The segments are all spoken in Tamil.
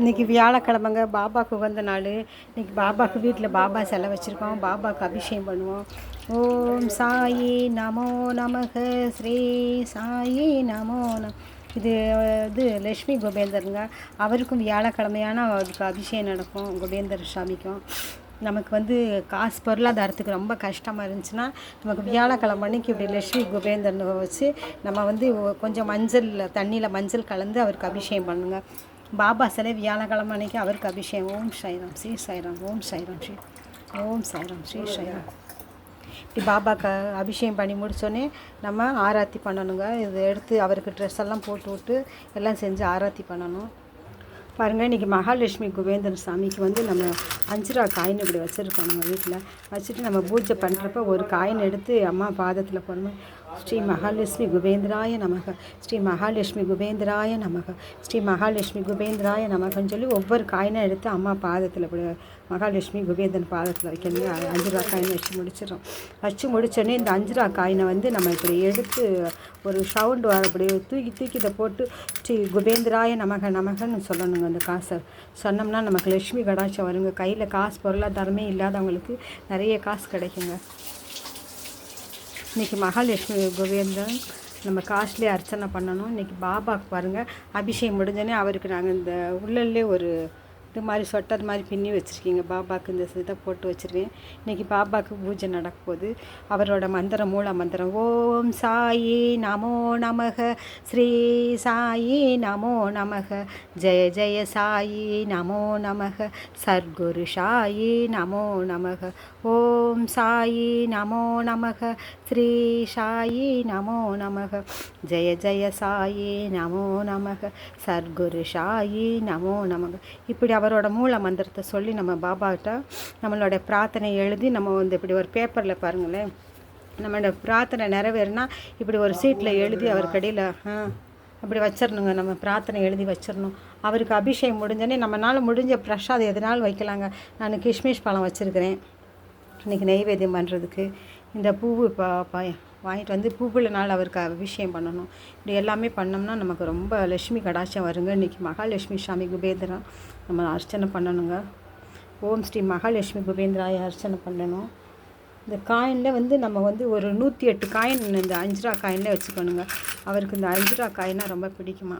இன்றைக்கி வியாழக்கிழமைங்க பாபாவுக்கு உகந்த நாள். இன்றைக்கி பாபாவுக்கு வீட்டில் பாபா சிலை வச்சுருக்கோம். பாபாவுக்கு அபிஷேகம் பண்ணுவோம். ஓம் சாயி நமோ நமக. ஸ்ரீ சாயி நமோ நம இது இது லக்ஷ்மி குபேந்தருங்க. அவருக்கும் வியாழக்கிழமையான அவருக்கு அபிஷேகம் நடக்கும். குபேந்தர் சாமிக்கும். நமக்கு வந்து காசு பொருளாதாரத்துக்கு ரொம்ப கஷ்டமாக இருந்துச்சுன்னா நமக்கு வியாழக்கிழமை அன்னைக்கு இப்படி லட்சுமி குபேந்தரனை வச்சு நம்ம வந்து கொஞ்சம் மஞ்சள் தண்ணியில் மஞ்சள் கலந்து அவருக்கு அபிஷேகம் பண்ணுங்க. பாபா சிலை வியாழக்கிழமை அன்னைக்கு அவருக்கு அபிஷேகம். ஓம் சாய்ராம் ஸ்ரீ சாய்ராம் ஓம் சாய்ராம் ஸ்ரீ ஓம் சாய்ராம் ஸ்ரீ சாய்ராம் இப்படி பாபாக்கு அபிஷேகம் பண்ணி முடித்தோடனே நம்ம ஆராத்தி பண்ணணுங்க. இது எடுத்து அவருக்கு ட்ரெஸ் எல்லாம் போட்டு விட்டு எல்லாம் செஞ்சு ஆராத்தி பண்ணணும். பாருங்கள் இன்றைக்கி மகாலட்சுமி குபேந்திரன் சாமிக்கு வந்து நம்ம அஞ்சு ரூபா காயின் இப்படி வச்சுருக்கோம் நம்ம வீட்டில். வச்சுட்டு நம்ம பூஜை பண்ணுறப்ப ஒரு காயின் எடுத்து அம்மா பாதத்தில் போடணும். ஸ்ரீ மகாலட்சுமி குபேந்திராய நமக. ஸ்ரீ மகாலட்சுமி குபேந்திராய நமக. ஸ்ரீ மகாலட்சுமி குபேந்திராய நமகன்னு சொல்லி ஒவ்வொரு காயினாக எடுத்து அம்மா பாதத்தில் இப்படி மகாலட்சுமி குபேந்திரன் பாதத்தில் வைக்கணும். அஞ்சு ரூபா காயினை வச்சு முடிச்சிடும் வச்சு முடிச்சோடனே இந்த அஞ்சு ரூபா காயினை வந்து நம்ம இப்படி எடுத்து ஒரு சவுண்டு வர அப்படி தூக்கி தூக்கி இதை போட்டு ஸ்ரீ குபேந்திராய நமக நமகன்னு சொல்லணுங்க அந்த காசை. சொன்னோம்னா நமக்கு லட்சுமி கடாட்சம் வருங்க. கையில் காசு பொருளாதாரமே இல்லாதவங்களுக்கு நிறைய காசு கிடைக்குங்க. இன்றைக்கி மகாலட்சுமி கோவிந்தன் நம்ம காஸ்ட்லி அர்ச்சனை பண்ணணும். இன்றைக்கி பாபாவுக்கு பாருங்கள் அபிஷேகம் முடிஞ்சோடனே அவருக்கு நாங்கள் இந்த உள்ளல்லே ஒரு இது மாதிரி சொட்டர் மாதிரி பின்னி வச்சுருக்கீங்க. பாபாவுக்கு இந்த இதை போட்டு வச்சுருக்கேன் இன்றைக்கி பாபாவுக்கு பூஜை நடக்க போகுது. அவரோட மந்திரம் மூல மந்திரம் ஓம் சாயி நமோ நமக ஸ்ரீ சாயி நமோ நமக ஜெய ஜெய சாயி நமோ நமக சர்க்குரு சாயி நமோ நமக ஓம் சாயி நமோ நமக ஸ்ரீ சாயி நமோ நமக ஜெய ஜெய சாயி நமோ நமக சர்க்குரு சாயி நமோ நமக. இப்படி அவரோட மூல மந்திரத்தை சொல்லி நம்ம பாபாட்ட நம்மளோட பிரார்த்தனை எழுதி நம்ம வந்து இப்படி ஒரு பேப்பரில் பாருங்களேன். நம்மளோட பிரார்த்தனை நிறைவேறினா இப்படி ஒரு சீட்டில் எழுதி அவர் கடையில் அப்படி வச்சிடணுங்க நம்ம பிரார்த்தனை எழுதி வச்சிடணும் அவருக்கு அபிஷேகம் முடிஞ்சோடனே நம்மளால் முடிஞ்ச பிரசாதம் எதனாலும் வைக்கலாங்க? நான் கிஷ்மிஷ் பழம் வச்சுருக்கிறேன். இன்றைக்கி நெய்வேத்தியம் பண்ணுறதுக்கு இந்த பூவு பா பா வாங்கிட்டு வந்து பூவில் நாள் அவருக்கு அபிஷேகம் பண்ணணும். இப்படி எல்லாமே பண்ணோம்னா நமக்கு ரொம்ப லட்சுமி கடாட்சம் வருங்க. இன்றைக்கி மகாலட்சுமி சாமி குபேந்திரம் நம்ம அர்ச்சனை பண்ணணுங்க. ஓம் ஸ்ரீ மகாலட்சுமி குபேந்திராய அர்ச்சனை பண்ணணும். இந்த காயினில் வந்து நம்ம வந்து ஒரு நூற்றி எட்டு காயின் இந்த அஞ்சு ரூபா காயினில் வச்சுக்கணுங்க. அவருக்கு இந்த அஞ்சு ரூபா காயினா ரொம்ப பிடிக்குமா?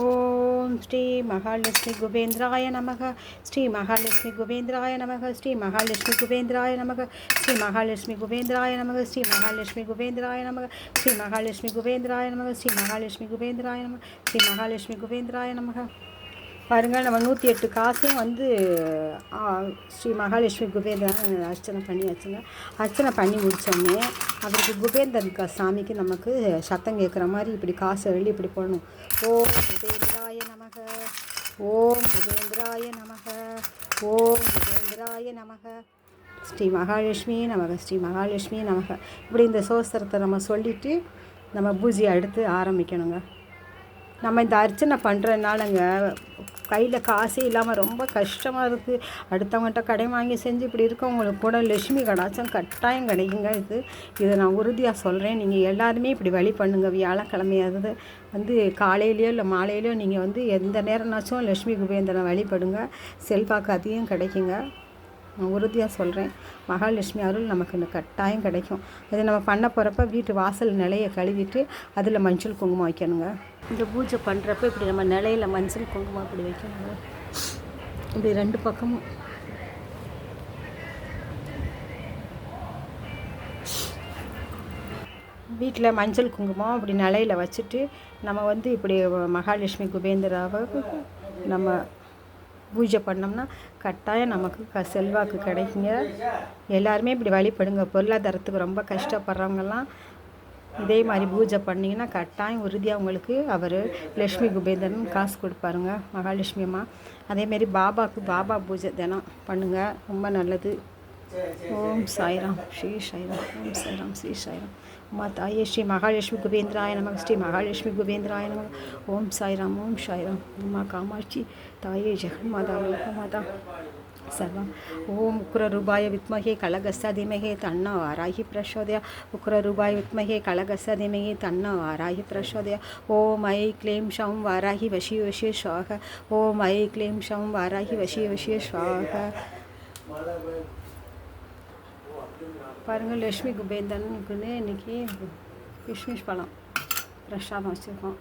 ஓம் ஸ்ரீ மகாலட்சுமி குபேந்திராய நமக. ஸ்ரீ மகாலட்சுமி குபேந்திராய நமக. ஸ்ரீ மகாலட்சுமி குபேந்திராய நமக. ஸ்ரீ மகாலட்சுமி குபேந்திராய நமக. ஸ்ரீ மகாலட்சுமி குபேந்திராய நமக. ஸ்ரீ மகாலட்சுமி குபேந்திராய நமக. ஸ்ரீ மகாலட்சுமி குபேந்திராய நமக. ஸ்ரீ மகாலட்சுமி குபேந்திராய நமக. பாருங்கள் நம்ம நூற்றி எட்டு காசையும் வந்து ஸ்ரீ மகாலட்சுமி குபேந்திரன் அர்ச்சனை பண்ணி வச்சுங்க அர்ச்சனை பண்ணி முடித்தோன்னே அவருக்கு குபேந்திரன் கா- சாமிக்கு நமக்கு சத்தம் கேட்குற மாதிரி இப்படி காசு எழுதி இப்படி போடணும். ஓம் குபேந்திராய நமக ஓம் குபேந்திராய நமக ஓம் குபேந்திராய நமக. ஸ்ரீ மகாலட்சுமி நமக ஸ்ரீ மகாலட்சுமி நமக. இப்படி இந்த சோஸ்திரத்தை நம்ம சொல்லிவிட்டு நம்ம பூஜையை எடுத்து ஆரம்பிக்கணுங்க. நம்ம இந்த அர்ச்சனை பண்ணுறதுனாலங்க கையில் காசே இல்லாமல் ரொம்ப கஷ்டமாக இருக்குது அடுத்தவங்கள்ட்ட கடை வாங்கி செஞ்சு இப்படி இருக்கவங்களுக்கு கூட லட்சுமி கடாச்சம் கட்டாயம் கிடைக்குங்க இது. இதை நான் உறுதியாக சொல்கிறேன் நீங்கள் எல்லாருமே இப்படி வழி பண்ணுங்கள் வியாழக்கிழமையாவது வந்து காலையிலையோ இல்லை மாலையிலையோ நீங்கள் வந்து எந்த நேரம்னாச்சும் லட்சுமி குபேந்திரனை வழிபடுங்க. செல்வாக்கு அதிகம் கிடைக்குங்க. நான் உறுதியாக சொல்கிறேன் மகாலட்சுமி அருள் நமக்கு இந்த கட்டாயம் கிடைக்கும். இதை நம்ம பண்ண போகிறப்ப வீட்டு வாசல் நிலையை கழுவிட்டு அதில் மஞ்சள் குங்குமம் வைக்கணுங்க. இந்த பூஜை பண்ணுறப்ப இப்படி நம்ம நிலையில் மஞ்சள் குங்குமம் இப்படி வைக்கணுங்க. இப்படி ரெண்டு பக்கமும். வீட்டில் மஞ்சள் குங்குமம் அப்படி நிலையில் வச்சுட்டு நம்ம வந்து இப்படி மகாலட்சுமி குபேந்திராவை நம்ம பூஜை பண்ணோம்னா கட்டாயம் நமக்கு க செல்வாக்கு கிடைக்குங்க. எல்லாருமே இப்படி வழிபடுங்க. பொருளாதாரத்துக்கு ரொம்ப கஷ்டப்படுறவங்கெல்லாம் இதே மாதிரி பூஜை பண்ணிங்கன்னா கட்டாயம் உறுதியாக உங்களுக்கு அவர் லக்ஷ்மி குபேந்தன் காசு கொடுப்பாருங்க மகாலட்சுமி அம்மா. அதேமாரி பாபாவுக்கு பாபா பூஜை தினம் பண்ணுங்கள் ரொம்ப நல்லது. ஓம் சாய்ராம். ஸ்ரீ சாய்ராம். ஓம் சாய்ராம். ஸ்ரீ சாய்ராம். माताये श्री महालक्ष्मी कुबेंद्राय नमः। श्री महालक्ष्मी कुबेंद्राय नमः। ओम साई राम, ओम साई राम। माँ कामाक्षी, ताये जगन्माता माता सर्व ॐ उक्ररूपाय विद्महे कलगस्य धीमहे तन्न वाराहि प्रचोदय। उक्ररूपाय विमहे कलगस्य धीमहे तन्न वाराहि प्रचोदय। ओम ऐ क्लीं शं वाराहि वशी वशी स्वाहा। ओम ऐ क्लीं शं वाराहि वशी वशी स्वाहा। பாருங்கள் லக்ஷ்மி குபேந்தனுக்குன்னு இன்னைக்கு கிஷ்மிஷ் பழம் பிரசாதம் வச்சுருக்கோம்.